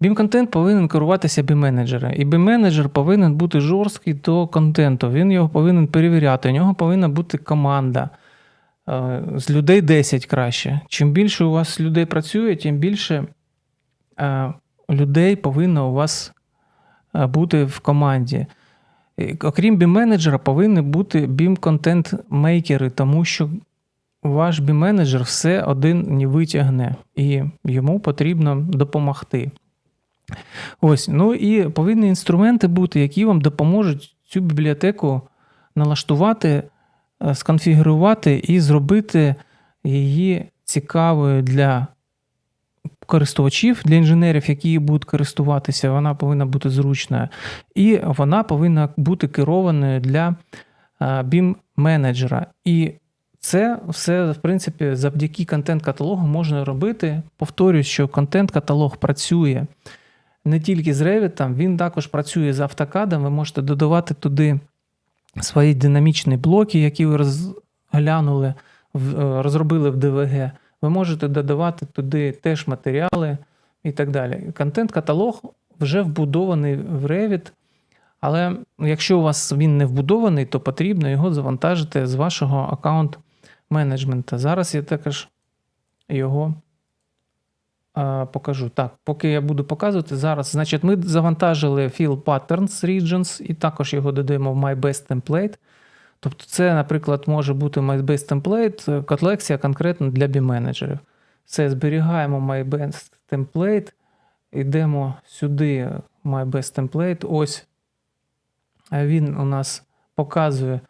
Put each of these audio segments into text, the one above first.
BIM-контент повинен керуватися BIM-менеджером. І BIM-менеджер повинен бути жорсткий до контенту. Він його повинен перевіряти. У нього повинна бути команда. Е, З людей 10 краще. Чим більше у вас людей працює, тим більше е, людей повинно у вас е, бути в команді. Окрім BIM-менеджера, повинні бути BIM-контент-мейкери, тому що ваш BIM-менеджер все один не витягне, і йому потрібно допомогти. Ось, ну і повинні інструменти бути, які вам допоможуть цю бібліотеку налаштувати, е, сконфігурувати і зробити її цікавою для користувачів, для інженерів, які її будуть користуватися. Вона повинна бути зручною. І вона повинна бути керованою для е, BIM-менеджера. І це все, в принципі, завдяки контент-каталогу можна робити. Повторюсь, що контент-каталог працює не тільки з Revit, він також працює з AutoCAD. Ви можете додавати туди свої динамічні блоки, які ви розглянули, е, розробили в DVG. Ви можете додавати туди теж матеріали і так далі. Контент-каталог вже вбудований в Revit, але якщо у вас він не вбудований, то потрібно його завантажити з вашого аккаунт менеджмента. Зараз я також його покажу. Так, поки я буду показувати зараз, значить, ми завантажили Fill Patterns Regions і також його додаємо в My Best Template. Тобто, це, наприклад, може бути My Best Template, е, колекція конкретно для B-менеджерів. Це зберігаємо My Best Template, йдемо сюди, My Best Template. Ось е, він у нас показує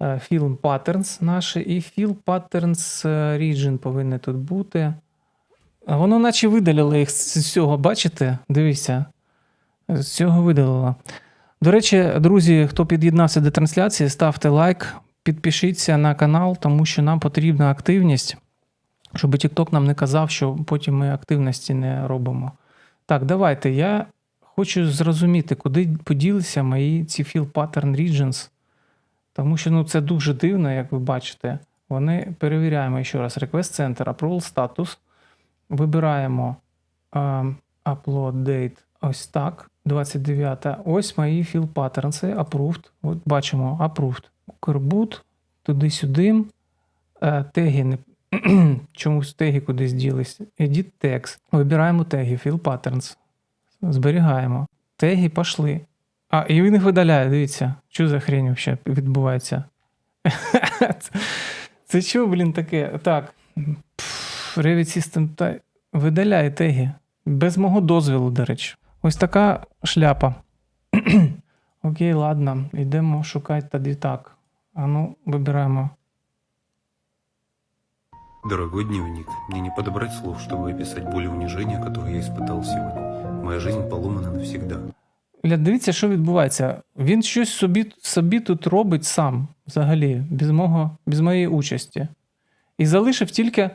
е, Film Patterns наші, і Fill Patterns е, Region повинен тут бути. Воно наче видалило їх з цього, бачите? Дивіться. З цього видалило. До речі, друзі, хто під'єднався до трансляції, ставте лайк, підпишіться на канал, тому що нам потрібна активність, щоб TikTok нам не казав, що потім ми активності не робимо. Так, давайте. Я хочу зрозуміти, куди поділися мої ці fill pattern regions. Тому що ну, це дуже дивно, як ви бачите. Вони перевіряємо ще раз request center, approval status. Вибираємо ем, upload date ось так. 29. Ось мої fill patterns, approved. От бачимо, approved. Кербут, туди-сюди. Е, теги не чомусь теги кудись ділись. Edit text. Вибираємо теги, fill patterns. Зберігаємо. Теги пішли. А, і він їх видаляє, дивіться, що за хрень ще відбувається. Це- Це що, блін, таке? Так. Revit System та видаляє теги. Без мого дозволу, до речі. Ось така шляпа. Окей, ладно, йдемо шукати тоді так. А ну, вибираємо. Дорогой дневник, мне не подобрать слов, чтобы описать боль и унижение, которое я испытал сегодня. Моя жизнь поломана навсегда. Ля, дивіться, що відбувається. Він щось собі, собі тут робить сам, взагалі, без, мого, без моєї участі. І залишив тільки.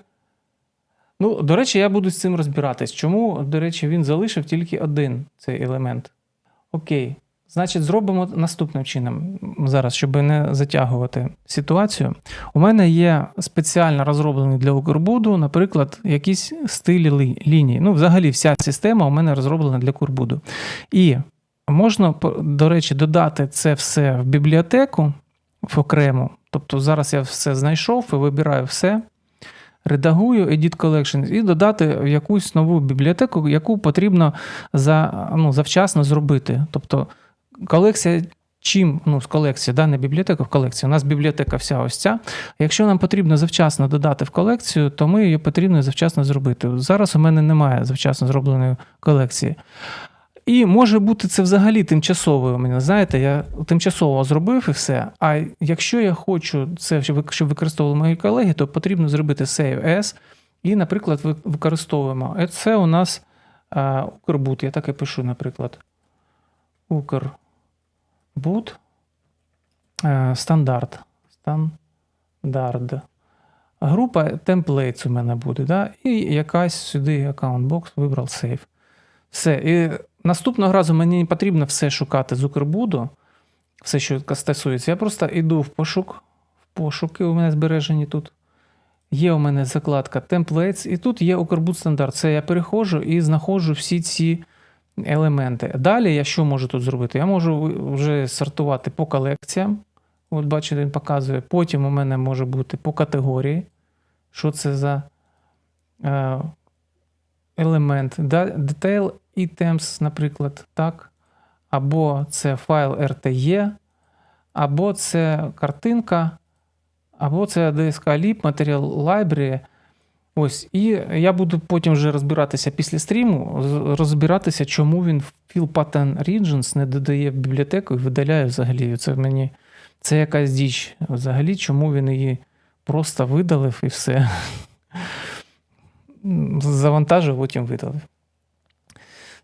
Ну, до речі, я буду з цим розбиратись. Чому, до речі, він залишив тільки один цей елемент. Окей. Значить, зробимо наступним чином зараз, щоб не затягувати ситуацію. У мене є спеціально розроблений для Укрбуду, наприклад, якісь стилі лі- ліній. Ну, взагалі, вся система у мене розроблена для Курбуду. І можна, до речі, додати це все в бібліотеку в окрему. Тобто зараз я все знайшов і вибираю все, редагую Edit Collection і додати в якусь нову бібліотеку, яку потрібно за, ну, завчасно зробити. Тобто колекція. Чим ну, з колекції, да, не бібліотека в колекції. У нас бібліотека вся ось ця. Якщо нам потрібно завчасно додати в колекцію, то ми її потрібно завчасно зробити. Зараз у мене немає завчасно зробленої колекції. І може бути це взагалі тимчасовою. Мене, знаєте, я тимчасово зробив і все. А якщо я хочу це, щоб використовували мої колеги, то потрібно зробити Save As. І, наприклад, використовуємо. Е, Це у нас а, Укрбут. Я так і пишу, наприклад. Укрбут. е, Стандарт. Стандарт. Група templates у мене буде, да? і якась сюди аккаунт-бокс вибрав Save. Все. І наступного разу мені не потрібно все шукати з Укрбуду, все, що стосується. Я просто йду в пошук, в пошуки у мене збережені тут. Є у мене закладка Templates, і тут є Укрбут стандарт. Це я переходжу і знаходжу всі ці елементи. Далі я що можу тут зробити? Я можу вже сортувати по колекціям. От бачите, він показує. Потім у мене може бути по категорії. Що це за е, елемент? Да- Items, наприклад, так. Або це файл RTE, або це картинка, або це DSK Lib, Material Library. Ось, і я буду потім вже розбиратися після стріму, розбиратися, чому він Fill Pattern Regions не додає в бібліотеку і видаляє взагалі. Це мені це якась діч. Взагалі, чому він її просто видалив і все. Завантажив, потім видалив.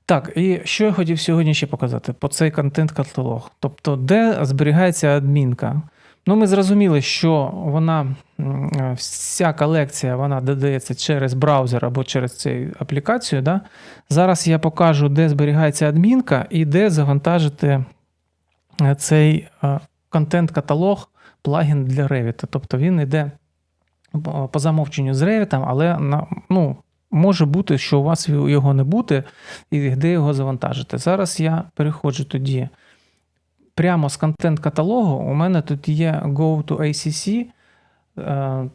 Так, і що я хотів сьогодні ще показати по цей контент-каталог. Тобто, де зберігається адмінка. Ну, ми зрозуміли, що вона, е, вся колекція вона додається через браузер або через цю аплікацію. Да? Зараз я покажу, де зберігається адмінка і де завантажити е, цей е, контент-каталог плагін для Revit. Тобто він йде по замовченню з Revit, але ну, може бути, що у вас його не буде, і де його завантажити. Зараз я переходжу тоді прямо з контент-каталогу. У мене тут є Go to ACC. е,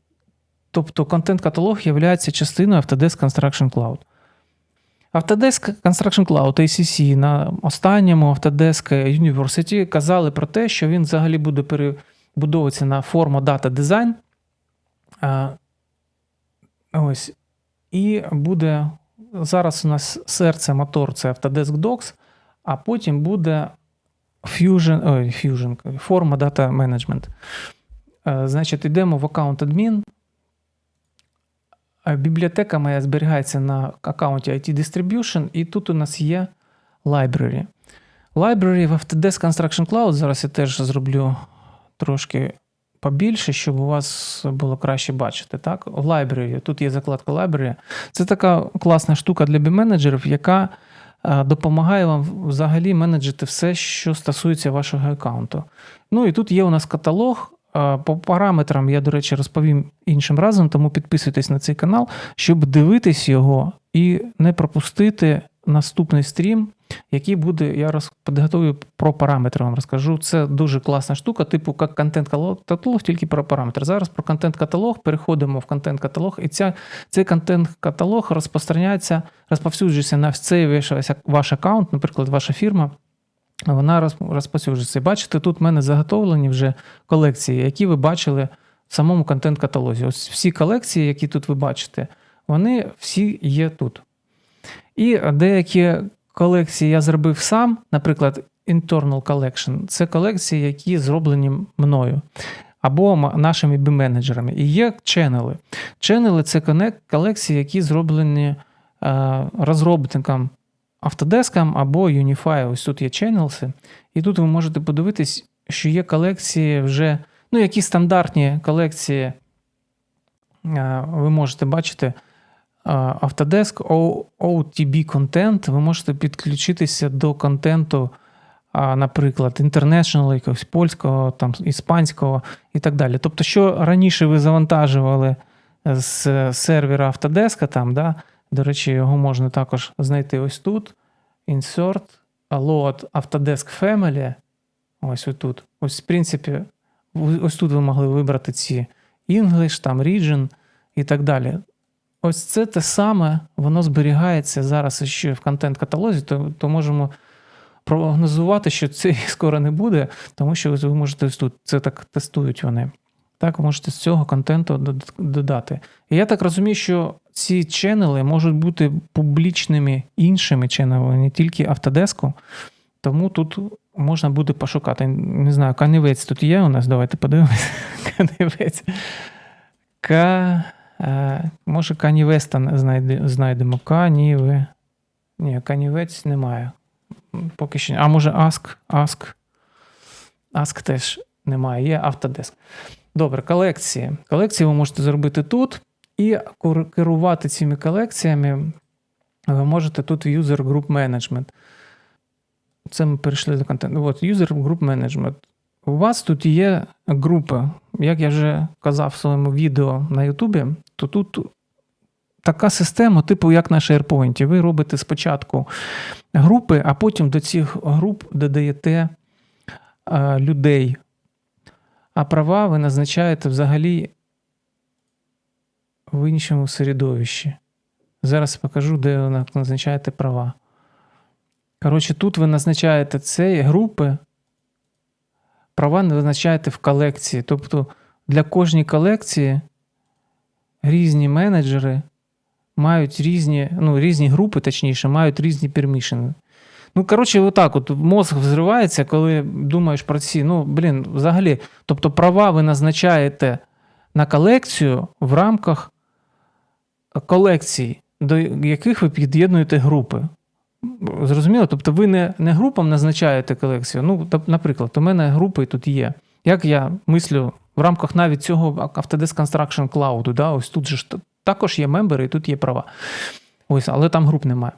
Тобто контент-каталог є частиною Autodesk Construction Cloud. Autodesk Construction Cloud ACC на останньому Autodesk University казали про те, що він взагалі буде перебудовуватися на форму Data Design. Ось. І буде зараз у нас серце, мотор це Autodesk Docs, а потім буде Fusion, ой, Fusion, форма Data Management. Е, Значить, йдемо в аккаунт адмін. Е, Бібліотека моя зберігається на аккаунті IT Distribution, і тут у нас є library. Library в Autodesk Construction Cloud. Зараз я теж зроблю трошки побільше, щоб у вас було краще бачити. Так? В тут є закладка Library. Це така класна штука для бі-менеджерів, яка е, допомагає вам взагалі менеджити все, що стосується вашого аккаунту. Ну і тут є у нас каталог. Е, По параметрам я, до речі, розповім іншим разом, тому підписуйтесь на цей канал, щоб дивитись його і не пропустити наступний стрім, який буде, я роз, підготую про параметри вам розкажу. Це дуже класна штука, типу як контент-каталог, тільки про параметри. Зараз про контент-каталог переходимо в контент-каталог, і ця, цей контент-каталог розпространяється, розповсюджується на цей ваш, аккаунт, наприклад, ваша фірма. Вона роз- розповсюджується. Бачите, тут в мене заготовлені вже колекції, які ви бачили в самому контент-каталозі. Ось всі колекції, які тут ви бачите, вони всі є тут. І деякі колекції я зробив сам, наприклад, Internal Collection. Це колекції, які зроблені мною або нашими бі-менеджерами. І є ченели. Ченели це колекції, які зроблені е, розробником Autodesk або Unify. Ось тут є channels. І тут ви можете подивитись, що є колекції вже, ну, які стандартні колекції е, ви можете бачити. Autodesk OTB Content, ви можете підключитися до контенту, наприклад, international, якогось польського, там, іспанського і так далі. Тобто, що раніше ви завантажували з сервера Autodesk, там, да, до речі, його можна також знайти ось тут. Insert, Load Autodesk Family. Ось тут. Ось, в принципі, ось тут ви могли вибрати ці English, там Region і так далі. Ось це те саме, воно зберігається зараз ще в контент-каталозі, то, то можемо прогнозувати, що це скоро не буде, тому що ви можете ось тут, це так тестують вони. Так, ви можете з цього контенту додати. І я так розумію, що ці ченели можуть бути публічними іншими ченелами, не тільки Autodesk, тому тут можна буде пошукати. Не знаю, канівець тут є у нас, давайте подивимося. Канівець. Ка... Е, може, Канівеста знайде, знайдемо. Каніве. Ні, канівець немає. Поки що. А може Ask? Ask. Ask теж немає. Є Autodesk. Добре, колекції. Колекції ви можете зробити тут. І керувати цими колекціями ви можете тут в User Group Management. Це ми перейшли до контенту. От, User Group Management. У вас тут є групи. Як я вже казав в своєму відео на Ютубі, то тут така система, типу як на SharePoint. Ви робите спочатку групи, а потім до цих груп додаєте е, людей. А права ви назначаєте взагалі в іншому середовищі. Зараз покажу, де ви назначаєте права. Коротше, тут ви назначаєте це групи, права не визначаєте в колекції. Тобто для кожної колекції різні менеджери мають різні, ну, різні групи, точніше, мають різні пермішени. Ну, коротше, отак, от мозг взривається, коли думаєш про ці. Ну, блін, взагалі, тобто права ви назначаєте на колекцію в рамках колекцій, до яких ви під'єднуєте групи. Зрозуміло? Тобто ви не, не групам назначаєте колекцію. Ну, наприклад, у мене групи тут є. Як я мислю в рамках навіть цього Autodesk Construction Cloud, да, ось тут же також є мембери і тут є права. Ось, але там груп немає.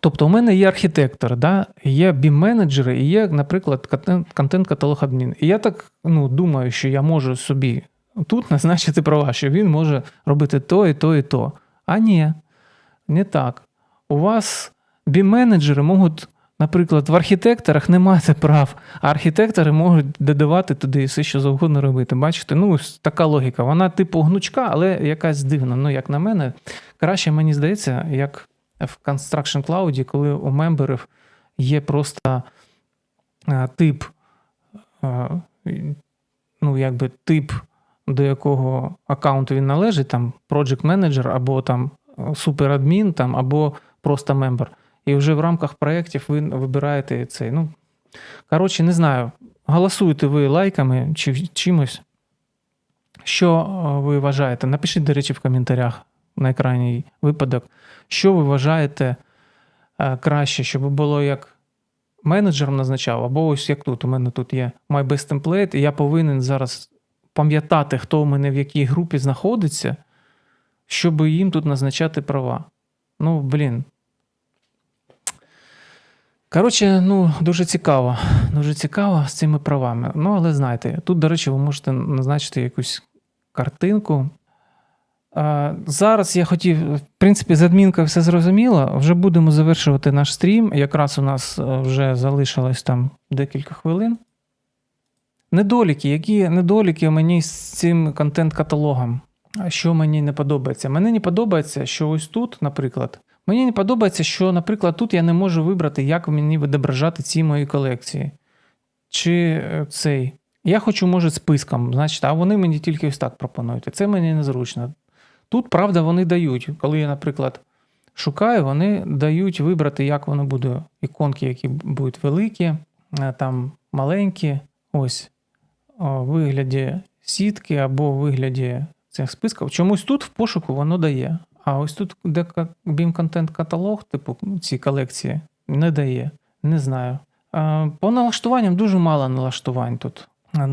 Тобто, у мене є архітектор, да, є BIM-менеджери, і є, наприклад, контент- контент-каталог адмін. І я так ну, думаю, що я можу собі тут назначити права, що він може робити то, і то, і то. А ні, не так. У вас BIM-менеджери можуть, наприклад, в архітекторах не мати прав, а архітектори можуть додавати туди все, що завгодно робити. Бачите, ну ось така логіка. Вона типу гнучка, але якась дивна. Ну, як на мене, краще мені здається, як в Construction Cloud, коли у мемберів є просто е, тип, е, ну, якби тип, до якого аккаунту він належить, там Project Manager або там суперадмін, там, або просто мембер. І вже в рамках проєктів ви вибираєте цей. Ну, коротше, не знаю. Голосуєте ви лайками чи чимось. Що е, ви вважаєте? Напишіть, до речі, в коментарях на крайній випадок, що ви вважаєте е, краще, щоб було як менеджером назначав, або ось як тут. У мене тут є My Best Template, і я повинен зараз пам'ятати, хто у мене в якій групі знаходиться, щоб їм тут назначати права. Ну, блін. Коротше, ну, дуже цікаво. Дуже цікаво з цими правами. Ну, але знаєте, тут, до речі, ви можете назначити якусь картинку. Зараз я хотів, в принципі, з адмінкою все зрозуміло. Вже будемо завершувати наш стрім. Якраз у нас е, вже залишилось там декілька хвилин. Недоліки. Які недоліки мені з цим контент-каталогом? Що мені не подобається? Мені не подобається, що ось тут, наприклад, мені не подобається, що, наприклад, тут я не можу вибрати, як мені відображати ці мої колекції. Чи е, цей. Я хочу, може, списком, значить, а вони мені тільки ось так пропонують. І Це мені незручно. Тут, правда, вони дають. Коли я, наприклад, шукаю, вони дають вибрати, як воно буде. Іконки, які будуть великі, е, там маленькі, ось в вигляді сітки або вигляді цих списків. Чомусь тут в пошуку воно дає. А ось тут, де BIM контент каталог, типу ці колекції, не дає. Не знаю. По налаштуванням дуже мало налаштувань тут.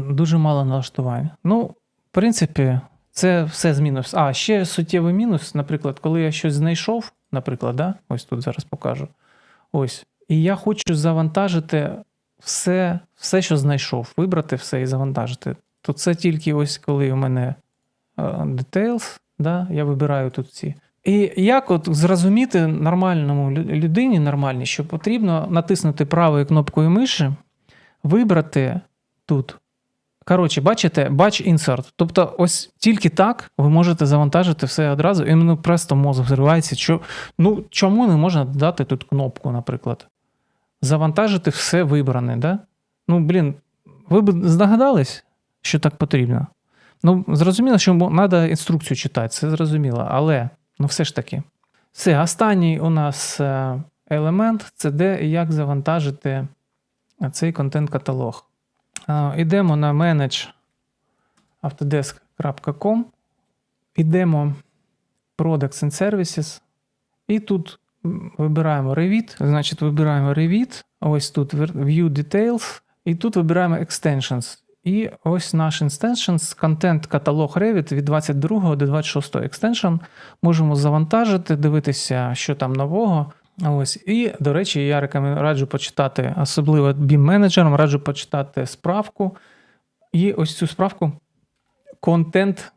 Дуже мало налаштувань. Ну, в принципі, це все з мінус. А, ще суттєвий мінус, наприклад, коли я щось знайшов, наприклад, да? ось тут зараз покажу. Ось. І я хочу завантажити все, все, що знайшов, вибрати все і завантажити. То це тільки ось коли у мене details, да? я вибираю тут ці. І як от зрозуміти нормальному людині, нормальній, що потрібно натиснути правою кнопкою миші, вибрати тут. Коротше, бачите, batch insert. Тобто, ось тільки так ви можете завантажити все одразу, і ну, просто мозок зривається. Що, ну, чому не можна дати тут кнопку, наприклад? Завантажити все вибране, да? Ну, блін, ви б здогадались, що так потрібно? Ну, зрозуміло, що треба інструкцію читати, це зрозуміло, але ну все ж таки. Все, останній у нас е, елемент це де і як завантажити цей контент-каталог. Е, Йдемо на manage autodesk.com, йдемо Products and Services, і тут вибираємо Revit, значить, вибираємо Revit, ось тут View Details, і тут вибираємо Extensions. І ось наш extensions, контент каталог Revit від 22 до 26 extension. Можемо завантажити, дивитися, що там нового. Ось. І, до речі, я рекомендую раджу почитати, особливо BIM-менеджерам, раджу почитати справку. І ось цю справку контент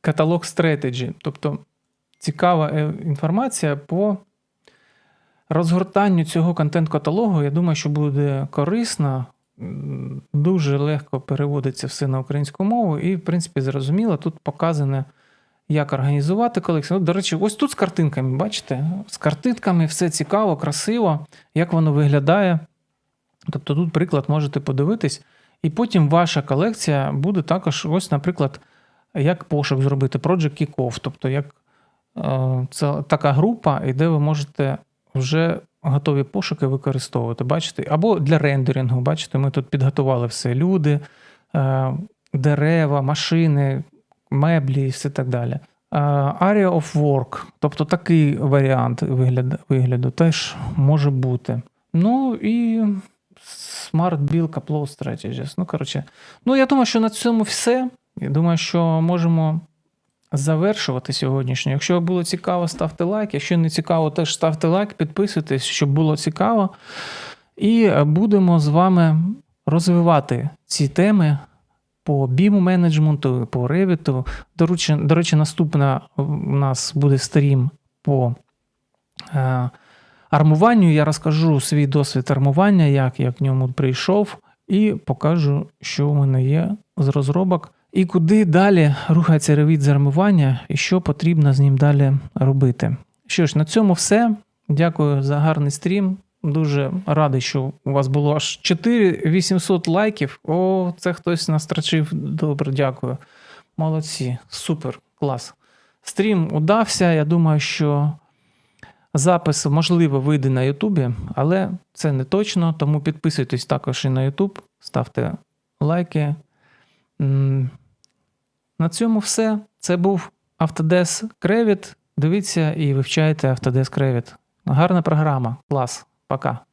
каталог Strategy. Тобто цікава е, інформація по розгортанню цього контент-каталогу. Я думаю, що буде корисно. Дуже легко переводиться все на українську мову, і, в принципі, зрозуміло, тут показане, як організувати колекцію. Ну, до речі, ось тут з картинками, бачите? З картинками все цікаво, красиво, як воно виглядає. Тобто тут приклад можете подивитись, і потім ваша колекція буде також, ось, наприклад, як пошук зробити, Project Kickoff, тобто як е, це така група, і де ви можете вже готові пошуки використовувати. Бачите? Або для рендерингу, бачите, ми тут підготували все: люди, е, дерева, машини, меблі і все так далі. Е, Area of Work, тобто такий варіант вигляду, вигляду теж може бути. Ну і Smart Bill Upload Strategies. Ну, коротше, ну я думаю, що на цьому все. Я думаю, що можемо завершувати сьогоднішнє. Якщо було цікаво, ставте лайк. Якщо не цікаво, теж ставте лайк, підписуйтесь, щоб було цікаво. І будемо з вами розвивати ці теми по біму менеджменту, по ревіту. До речі, до речі, наступна у нас буде стрім по е, армуванню. Я розкажу свій досвід армування, як я к ньому прийшов, і покажу, що у мене є з розробок, і куди далі рухається ревіт з армування, і що потрібно з ним далі робити. Що ж, на цьому все. Дякую за гарний стрім. Дуже радий, що у вас було аж 4800 лайків. О, це хтось настрочив. Добре, дякую. Молодці, супер, клас. Стрім удався. Я думаю, що запис, можливо, вийде на Ютубі, але це не точно. Тому підписуйтесь також і на Ютуб, ставте лайки. На цьому все. Це був Autodesk Revit. Дивіться і вивчайте Autodesk Revit. Гарна програма. Клас. Пока.